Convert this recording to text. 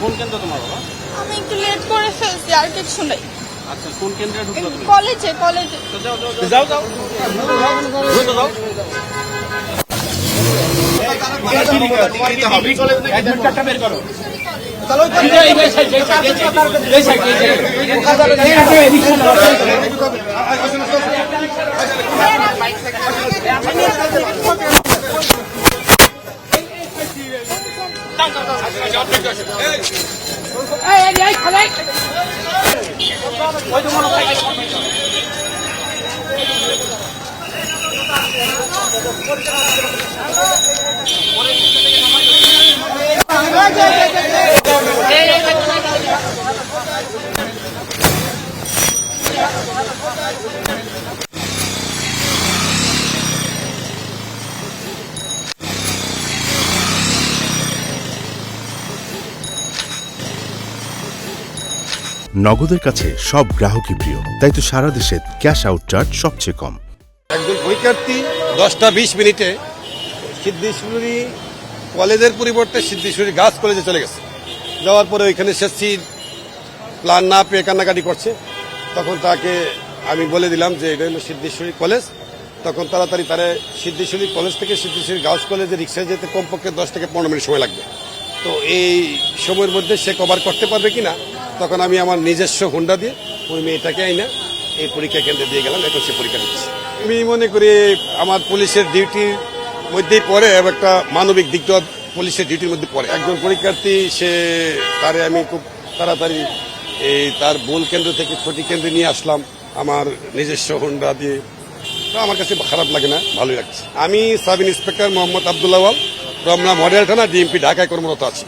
কোন কেন্দ্র তোমার বাবা আমি একটু লেট করে ফেলছি আর কিছু নেই আচ্ছা কোন কেন্দ্রে ঢুকলো তুমি কলেজে কলেজে তো যাও যাও যাও যাও যাও যাও যাও নগদের কাছে সব গ্রাহকই প্রিয়। তাই তো সারা দেশে ক্যাশ আউট চার্জ সবচেয়ে কম। একজন পরীক্ষার্থী দশটা বিশ মিনিটে সিদ্ধেশ্বরী কলেজের পরিবর্তে সিদ্ধেশ্বরী গাছ কলেজে চলে গেছে। যাওয়ার পরে ওইখানে সে প্ল্যান না পেয়ে কান্নাকাটি করছে। তখন তাকে আমি বলে দিলাম যে এটা হলো সিদ্ধেশ্বরী কলেজ। তখন তাড়াতাড়ি তারা সিদ্ধেশ্বরী কলেজ থেকে সিদ্ধেশ্বরী গার্লস কলেজে রিক্সায় যেতে কমপক্ষে দশ থেকে পনেরো মিনিট সময় লাগবে। তো এই সময়ের মধ্যে সে কভার করতে পারবে কিনা তখন আমি আমার নিজস্ব হুন্ডা দিয়ে ওই মেয়েটাকে আইনা এই পরীক্ষা কেন্দ্রে দিয়ে গেলাম, এখন সে পরীক্ষা দিচ্ছে আমি মনে করি আমার পুলিশের ডিউটির মধ্যেই পড়ে একটা মানবিক দিকটা পুলিশের ডিউটির মধ্যে পড়ে। একজন পরীক্ষার্থী, সে তারে আমি খুব তাড়াতাড়ি এই তার মূল কেন্দ্র থেকে ছুটি কেন্দ্রে নিয়ে আসলাম, আমার নিজস্ব হুন্ডা দিয়ে। আমার কাছে খারাপ লাগে না, ভালোই লাগছে। আমি sub inspector Mohammad Abdullawal Ramna model থানা ডিএমপি ঢাকায় কর্মরত আছি।